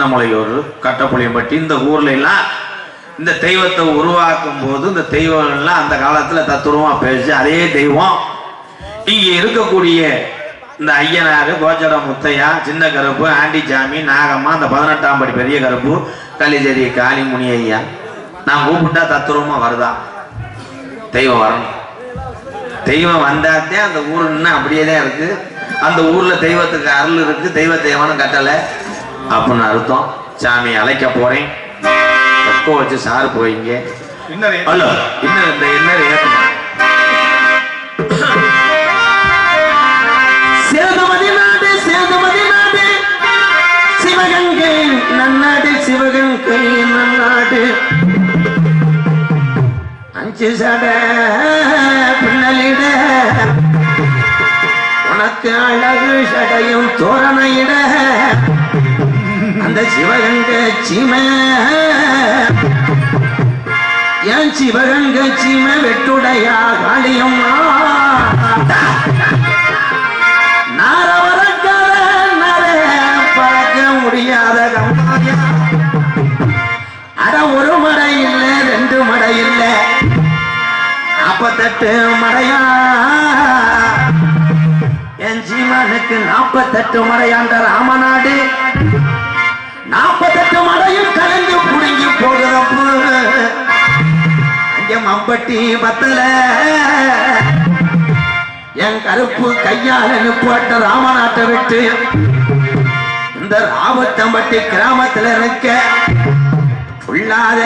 சின்னமலையூர் கட்டப்புளியம்பட்டி இந்த ஊர்ல எல்லாம் இந்த தெய்வத்தை உருவாக்கும் போது இந்த தெய்வங்கள்லாம் அந்த காலத்துல தத்துருவமா பேசி அதே தெய்வம் இங்க இருக்கக்கூடிய இந்த ஐயனார் கோச்சட முத்தையா சின்ன கருப்பு ஆண்டிச்சாமி நாகம்மா அந்த பதினெட்டாம் படி பெரிய கருப்பு கலிஜரி காளிமுனி ஐயா. நான் கூப்பிட்டா தத்துருவமா வருதா? தெய்வம் வரணும். தெய்வம் வந்தாத்தே அந்த ஊர் இன்னும் அப்படியே தான் இருக்கு. அந்த ஊர்ல தெய்வத்துக்கு அருள் இருக்கு தெய்வ தெய்வம்னு கட்டலை. அப்படின்னு அர்த்தம். சாமி அழைக்க போறேன். கொக்கோ வச்சு சாறு போயிங்க. அல்ல இன்னும் இந்த என்ன ஏத்தணும் சேதுமதி நாடு சேதுமதி நாடு. சிவகங்கை நன்னாடு சிவகங்கை நன்னாடு. அஞ்சு சட பின்னலிட. உனக்கு அழகு சடையும் தோரணையிட. அந்த சிவகங்க சீமை. என் சிவகங்க சீமை வெட்டுடையா காளியம்மா. நாரவரக்கார நரே பறக்க முடியாத கம்மாயா அட ஒரு மடை இல்ல ரெண்டு மடை இல்லை. நாற்பத்தெட்டு மடையா. என் ஜீவனுக்கு நாப்பத்தெட்டு மடையாண்ட ராமநாடு. மம்பட்டி பத்தல என் கருப்பு கையால போட்ட ராமநாட்டை விட்டு இந்த ராவத்தம்பட்டி கிராமத்துல இருக்க புள்ளாத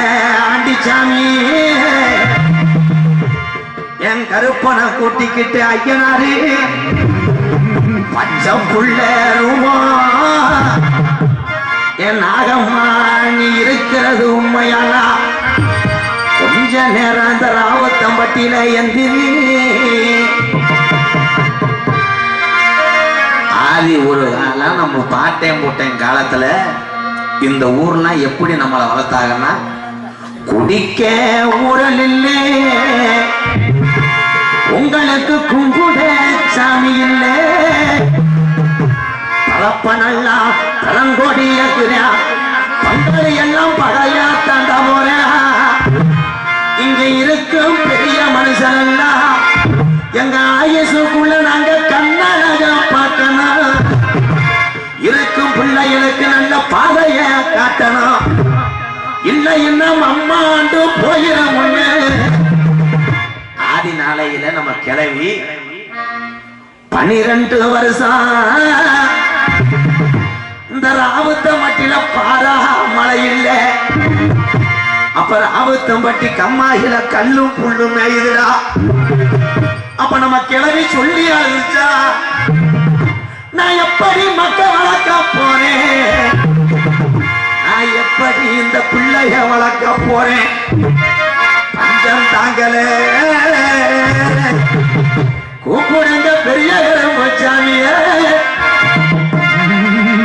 ஆண்டிச்சாமி. என் கருப்பனை கூட்டிக்கிட்டு ஐயனாரு பச்சை புள்ள ரூமா என் நாகம்மா நீ இருக்கிறது உண்மையானா? கொஞ்ச நேரம் அந்த ராவத்தம்பட்டியில எந்திரி. ஆதி ஒரு காலம் நம்ம பாட்டேன் போட்டேன் காலத்துல இந்த ஊர்லாம் எப்படி நம்மளை வளர்த்தாங்கன்னா குடிக்க ஊரல் இல்லை. உங்களுக்கு குங்குட சாமி இல்லே. பரப்பனல்லா பழங்கொடிய குரா பங்காளி எல்லாம் பழ பாதைய காட்டணும். இல்ல இன்னும் அம்மாண்டு போயிடும் ஒண்ணு ஆதி நாளையில நம்ம கிளவி பனிரெண்டு வருஷம். இந்த ராவுத்தம்பட்டியில பாரா மழை இல்ல அப்ப ராவுத்தம்பட்டி கம்மாயில கல்லும் புல்லும் மேயுதுடா. அப்ப நம்ம கிளவி சொல்லி அழுச்சா நான் எப்படி மக்க வளர்க்க போறேன்? நான் இந்த பிள்ளைய வளர்க்க போறேன். பஞ்சம் தாங்கலே. கூப்பிடுங்க பெரிய சாமிய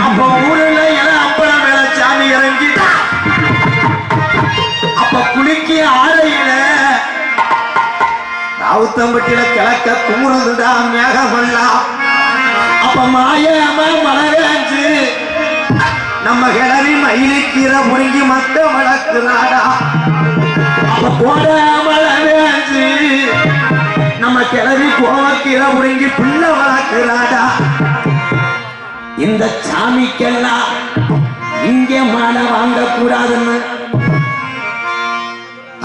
அப்போ ஊருல எல்லாம் அப்பளம் மேல சாமி இறங்கிட்டா. அப்ப குளிக்க ஆடையில ராவுத்தம்பட்டியில கிழக்க குமுறுதுடா மேகமெல்லாம் அப்ப மாயமா மலராஞ்சு நம்ம கிளறி மயிலுக்கீரை முருங்கி மக்க வளர்க்கிறாடா அப்ப போடாமல நம்ம கிளறி கோவக்கீரை முருங்கி புள்ள வளர்க்கிறாடா இந்த சாமிக்கெல்லாம் இங்கே மாலை வாங்கக்கூடாதுன்னு.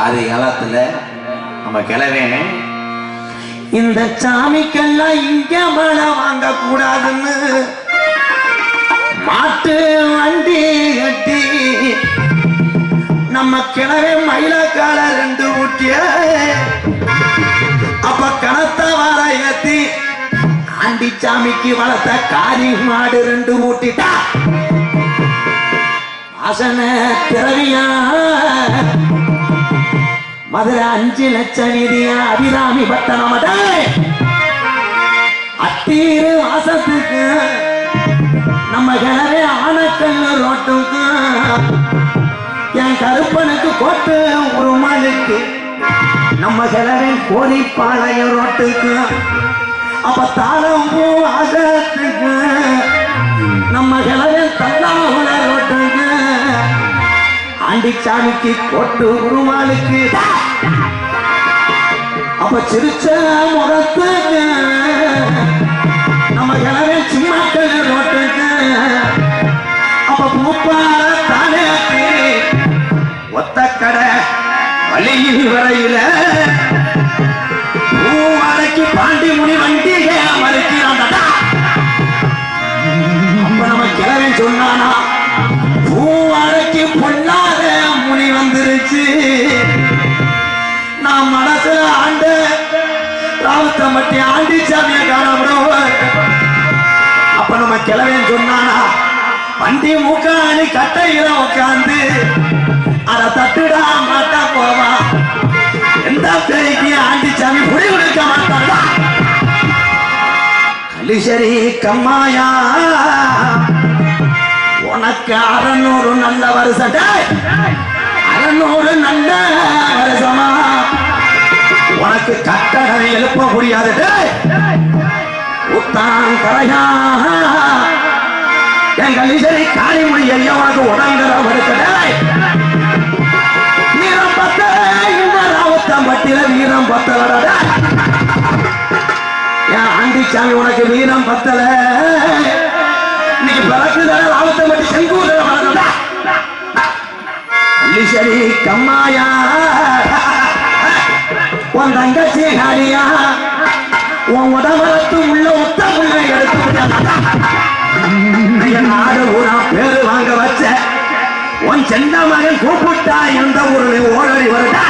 அது காலத்துல நம்ம கிளவேன் இந்த சாமிக்கெல்லாம் இங்கே மழை வாங்கக்கூடாதுன்னு. மாட்டு வண்டி கட்டி நம்ம கிணறு மயிலக்கால ரெண்டு ஊட்டிய. அப்ப கணத்த வார ஏத்தி ஆண்டி சாமிக்கு வளர்த்த காரி மாடு ரெண்டு ஊட்டிட்டா. வாசன திரவியா மதுரை அஞ்சு லட்சம் நிதியா? அபிராமி பட்டணமடே அத்தீரு வாசத்துக்கு நம்ம கிணறு ஆனக்கல்லு ரோட்டுக்கு. என் கருப்பனுக்கு கோட்டு உருமாளுக்கு நம்ம கிணறின் கோரிப்பாளைய ரோட்டுக்கு. அப்ப தாளம் பூ ஆசத்துக்கு. நம்ம கிளவே தந்தாவுல ரோட்டுக்கு. ஆண்டிச்சாமிக்கு கோட்டு உருமாளுக்கு அப்ப சிரிச்ச முகத்துக்கு. வழியில் வரையில பூவாரைக்கு பாண்டி முனி வண்டிய மறுக்கிறான்டா அப்ப நம்ம கிளவன் சொன்னானா பூவாரைக்கு பொல்லாத முனி வந்துருச்சு. நான் மனசுல ஆண்ட ராவத்தை மட்டி ஆண்டி சாமியை காணப்படும் அப்ப நம்ம கிளவன் சொன்னானா வண்டி மூக்காணி கட்டையில உட்காந்து அத தட்டுடா மாட்டா போவா. எந்த பேய்க்கு ஆண்டி சாமி புடி கொடுக்க மாட்டாங்க கலிசரி கம்மாயா. உனக்கு அறநூறு நல்ல வருஷம். அறநூறு நல்ல வருஷமா? உனக்கு கட்டடை எழுப்ப முடியாது உத்தான் கரையா. என் கலிசரி காளிமொழி ஐயா உனக்கு உடங்குற வருஷம் ஆண்டிச்சாமி உனக்கு வீரம் பத்தல. இன்னைக்கு பிறக்குதல ராவத்தம் பட்டி செங்கூதல சரி கம்மாயா. உன் தங்கச்சி ஹரியா உன் உடம்பு உள்ள உத்த உள்ள எடுத்து நாடு ஊரா பேரு வாங்க வச்ச. உன் சென்ன மகன் கூப்பிட்டா எந்த ஊரில் ஓடடி வருடா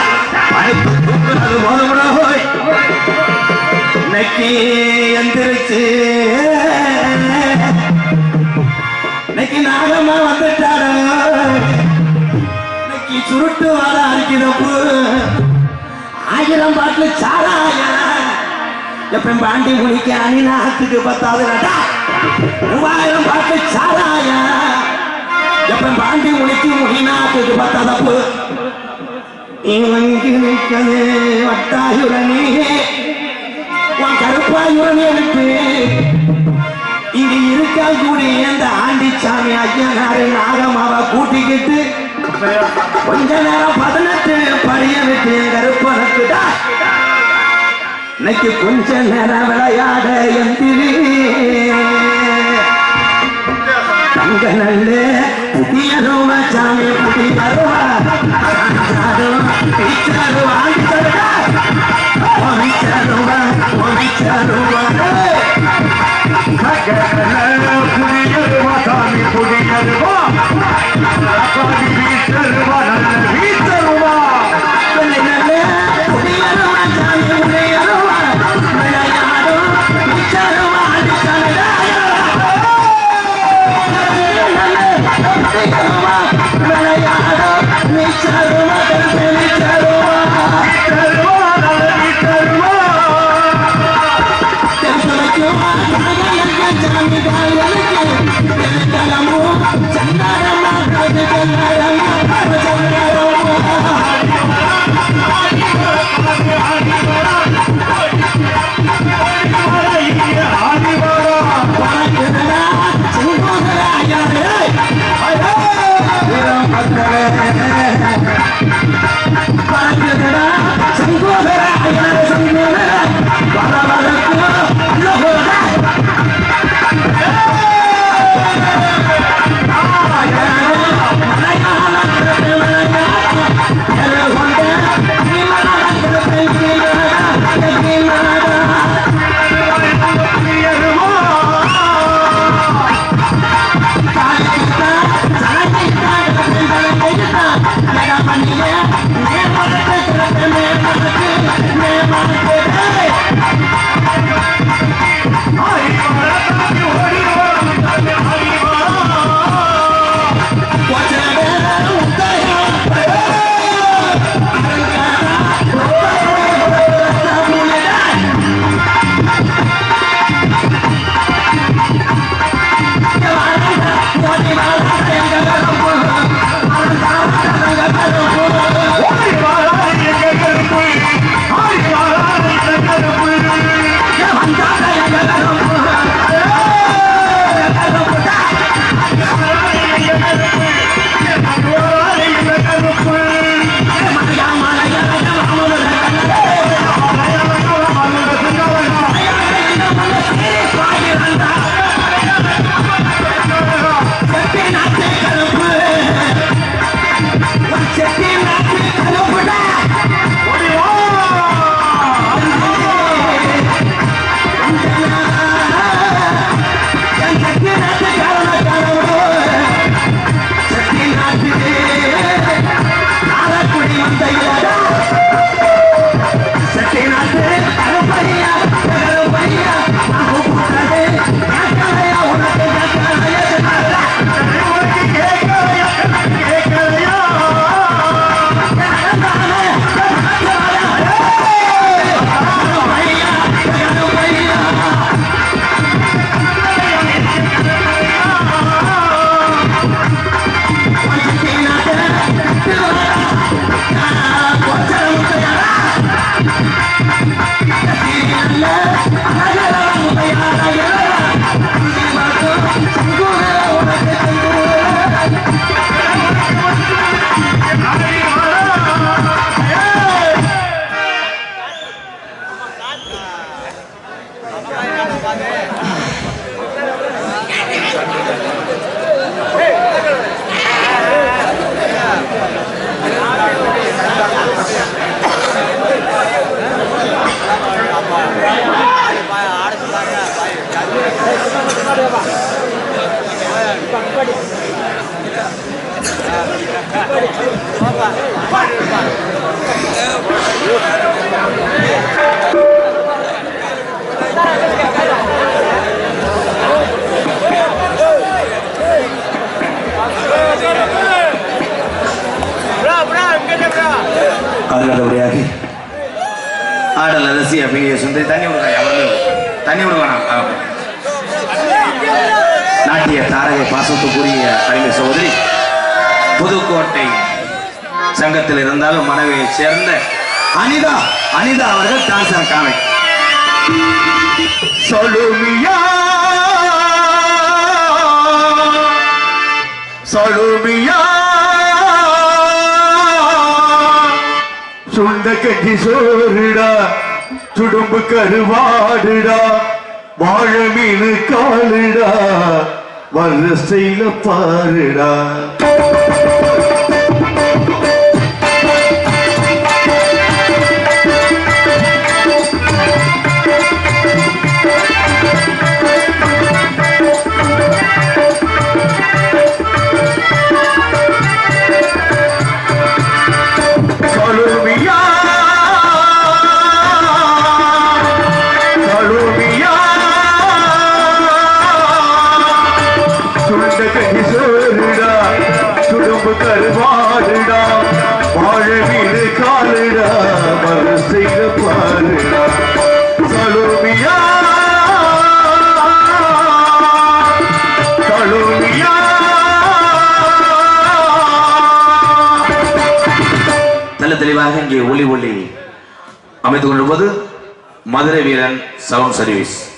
படுத்து தூக்குறது போதும்டா இன்னைக்கு எந்திரிச்சு. இன்னைக்கு நாகம்மா வந்துட்டாரு இன்னைக்கு சுருட்டு வர அரிக்கிறப்பு ஆயிரம் பாட்டுல சாராய. எப்ப பாண்டி முடிக்க அணிநாத்துக்கு பத்தாவது மூவாயிரம் பாட்டு சாராய. எப்ப பாண்டி முடிக்கு முடிநாத்துக்கு பத்தாதப்பு இவங்க நிற்கது வட்டாயுரணி உன் கருப்பாயுரணி இருக்கு இங்க கூட அந்த ஆண்டிச்சாமி ஐயனாரு நாகமாவ கூட்டிக்கிட்டு கொஞ்ச நேரம் பதினெட்டு படிய விட்டு என் கருப்பனுக்கு இன்னைக்கு கொஞ்ச நேரம் விளையாட எந்திரி. தங்க நல்ல புதிய ரூபா சாமி புதிய ரூபா டீச்சருவா ஒமிச்சருவா ஒமிச்சருவா சந்தாரமா நல்லபடியாக ஆடல் அரசி அப்படிங்கிற சுந்தரி தண்ணி விடுங்க அவர்களே தண்ணி விடுங்க நாட்டிய தாரகை பாசத்துக்குரிய அருமை சகோதரி புதுக்கோட்டை சங்கத்தில் இருந்தாலும் மனைவியை சேர்ந்த அனிதா அனிதா அவர்கள் டான்சர் காமை சலுமியா. சலுமியா. சுண்ட கட்டி சோறுடா சுடும்பு கருவாடுடா வாழ மீனு காலுடா வர்ற வரிசையில பாருடா காலுடா பாருடா நல்ல தெளிவாக இங்கே ஒளி ஒளி அமைத்துக் கொண்டிருப்பது மதுரை வீரன் சவுண்ட் சர்வீஸ்.